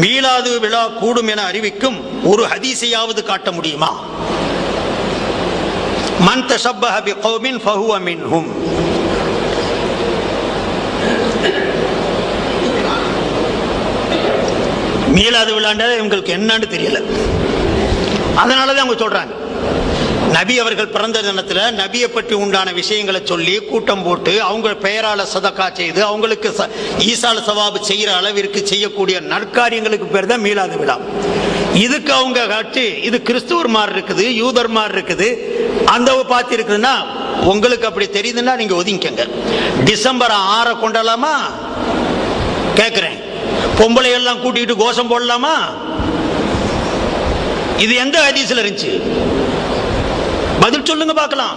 மீளாது விழா கூடும் என அறிவிக்கும் ஒரு ஹதீசையாவது காட்ட முடியுமா? மன் தஷப்பஹ பிகௌமின் ஃபஹுவ மின்ஹும். மீளாது விழாண்டா இவங்களுக்கு என்னன்னு தெரியல. அதனால தான் அவங்க சொல்றாங்க. நபி அவர்கள் பிறந்த தினத்தில் நபியை பற்றி உண்டான விஷயங்களை சொல்லி கூட்டம் போட்டு அவங்க பெயரால் சதக்கா செய்து அவங்களுக்கு ச- ஈசால சவாபு செய்கிற அளவிற்கு செய்யக்கூடிய நற்காரியங்களுக்கு பேர் தான் மீளாது விழா. இதுக்கு அவங்க காட்சி இது கிறிஸ்துவர் மாதிரி இருக்குது யூதர் மாதிரி இருக்குது. அந்த பார்த்து இருக்குதுன்னா உங்களுக்கு அப்படி தெரியுதுன்னா நீங்கள் ஒதுங்கிக்கங்க. டிசம்பர் ஆறை கொண்டாடலாமா கேட்குறேன் பொம்பளை எல்லாம் கூட்டிகிட்டு கோஷம் போடலாமா? இது எந்த ஹதீஸில் இருந்துச்சு? பதில் சொல்லுங்க பார்க்கலாம்.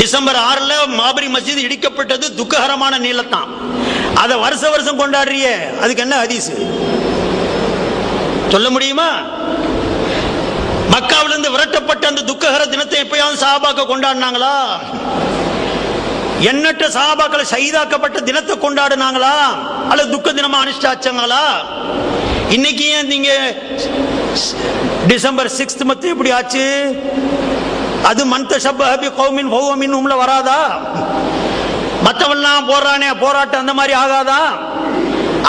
டிசம்பர் ஆறுல மாபரி மசீது இடிக்கப்பட்டது துக்ககரமான நீளத்தான். அதை வருஷ வருஷம் கொண்டாடுறியே அதுக்கு என்ன ஹதீஸ்? சொல்ல முடியுமா? மக்காவிலிருந்து விரட்டப்பட்ட அந்த துக்ககர தினத்தை எப்பயாவது சாபாக்க கொண்டாடினாங்களா? எண்ணற்ற சாபாக்களை சைதாக்கப்பட்ட தினத்தை கொண்டாடினாங்களா? அல்லது துக்க தினமா அனுஷ்டாச்சாங்களா? இன்னைக்கு ஏன் நீங்க டிசம்பர் சிக்ஸ்த் மத்து எப்படி ஆச்சு? அது மந்த ஷப்பி கௌமின் பௌவமின் உம்ல வராதா? மத்தவெல்லாம் போறானே போராட்டம் அந்த மாதிரி ஆகாதா?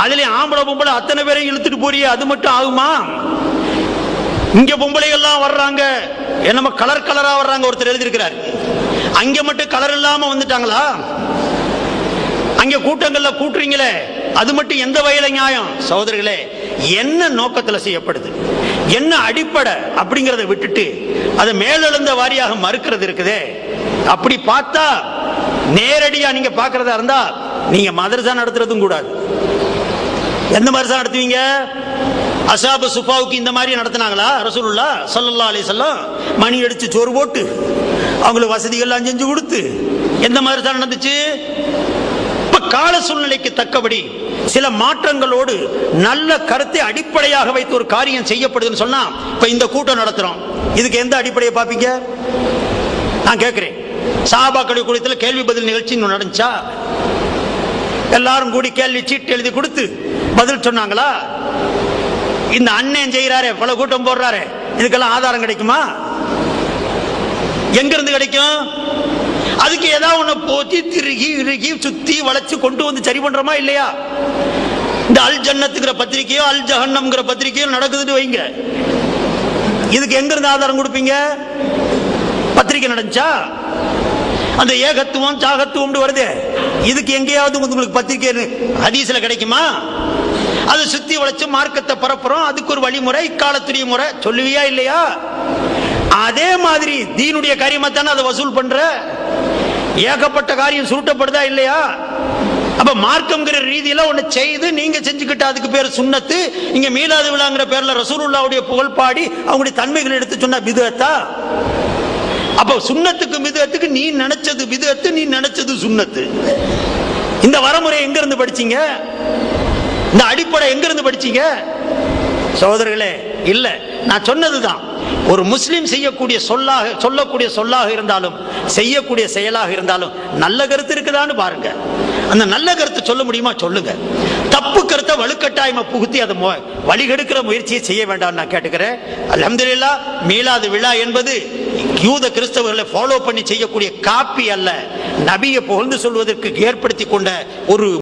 அதுல ஆம்பளை பொம்பளை அத்தனை பேரையும் இழுத்துட்டு போறியே அது மட்டும் ஆகுமா? இங்க பொம்பளை எல்லாம் வர்றாங்க என்னமோ கலர் கலரா வர்றாங்க ஒருத்தர் எழுதியிருக்கிறார். அங்க மட்டும் கலர் இல்லாம வந்துட்டாங்களா? அங்க கூட்டங்கள்ல கூட்டுறீங்களே அது மட்டும் எந்த வகையில நியாயம்? சகோதரர்களே என்ன நோக்கத்துல செய்யப்படுது? என்ன அடிப்படை அப்படிங்கறத விட்டுட்டு அதை மேலெழுந்த வாரியாக மறுக்கிறது இருக்குதே. அப்படி பார்த்தா நேரடியா நீங்க பாக்குறதா இருந்தா நீங்க மதரசா நடத்துறதும் கூடாது. எந்த மதரசா நடத்துவீங்க? அசாபு சுபாவுக்கு இந்த மாதிரி நடத்தினாங்களா? ரசூலுல்லா ஸல்லல்லாஹு அலி சொல்லம் மணி அடிச்சு சோறு போட்டு அவங்களுக்கு வசதிகள்லாம் செஞ்சு கொடுத்து எந்த மதரசா நடந்துச்சு? கால சூழ்நிலைக்கு தக்கபடி சில மாற்றங்களோடு நல்ல கருத்தை அடிப்படையாக வைத்து ஒரு காரியம் செய்யப்படுதுன்னு சொன்னா இப்ப இந்த கூட்டம் நடத்துறோம். இதுக்கு எந்த அடிப்படையை பார்ப்பீங்க? நான் கேட்கிறேன். சாபாக்களுடைய கூடத்தில் கேள்வி பதில் நிகழ்ச்சி நடந்துச்சா? எல்லாரும் கூடி கேள்வி சீட்டு எழுதி கொடுத்து பதில் சொன்னாங்களா? இந்த அண்ணன் செய்யறாரே பல கூட்டம் போடுறாரு இதுக்கெல்லாம் ஆதாரம் கிடைக்குமா? எங்க இருந்து கிடைக்கும்? அதுக்கு ஏதாவது ஒண்ணு போத்தி திருகி இறுகி சுத்தி வளைச்சு கொண்டு வந்து சரி பண்றோமா இல்லையா? இந்த அல் ஜன்னத்துங்கிற பத்திரிகையோ அல் ஜஹன்னம்ங்கிற பத்திரிகையோ நடக்குதுன்னு வைங்க. இதுக்கு எங்க இருந்து ஆதாரம் கொடுப்பீங்க? பத்திரிக்கை நடந்துச்சா? அந்த ஏகத்துவம் சாகத்துவம் வருது. இதுக்கு எங்கேயாவது உங்களுக்கு பத்திரிகை ஹதீஸ்ல கிடைக்குமா? அது சுத்தி வளைச்சு மார்க்கத்தை பரப்புறோம் அதுக்கு ஒரு வழிமுறை இக்காலத்துடைய முறை. சொல்லுவியா இல்லையா? அதே மாதிரி தீனுடைய கரிமத்தான தானே அதை வசூல் பண்ற? ஏகப்பட்ட காரியம் சுருட்டப்படுதா இல்லையா? அப்ப மார்க்கம்ங்கிற ரீதியில ஒண்ணு செய்து நீங்க செஞ்சுக்கிட்ட அதுக்கு பேர் சுண்ணத்து இங்க மீலாது விழாங்கிற பேர்ல ரசூலுல்லாவுடைய புகழ் பாடி அவங்களுடைய தன்மைகள் எடுத்து சொன்ன விதத்தா அப்ப சுண்ணத்துக்கு விதத்துக்கு நீ நினைச்சது விதத்து நீ நினைச்சது சுண்ணத்து. இந்த வரமுறை எங்க இருந்து படிச்சீங்க? இந்த அடிப்படை எங்க இருந்து படிச்சீங்க? சகோதரர்களே இல்ல. நான் சொன்னதுதான். ஒரு முஸ்லீம் செய்யக்கூடிய சொல்லாக சொல்லக்கூடிய சொல்லாக இருந்தாலும் செய்யக்கூடிய செயலாக இருந்தாலும் நல்ல கருத்து இருக்குதான்னு பாருங்க. அந்த நல்ல கருத்து சொல்ல முடியுமா? சொல்லுங்க. தப்பு கருத்தை வலுக்கட்டாயமா புகுத்தி அதை மொ- வழிகெடுக்கிற முயற்சியை செய்ய வேண்டாம் நான் கேட்டுக்கிறேன். அலமதுல்லா மீளாது விழா என்பது யூத கிறிஸ்தவர்களை ஃபாலோ பண்ணி செய்யக்கூடிய காப்பி அல்ல. நபியை புகழ்ந்து சொல்வதற்கு ஏற்படுத்தி கொண்ட ஒரு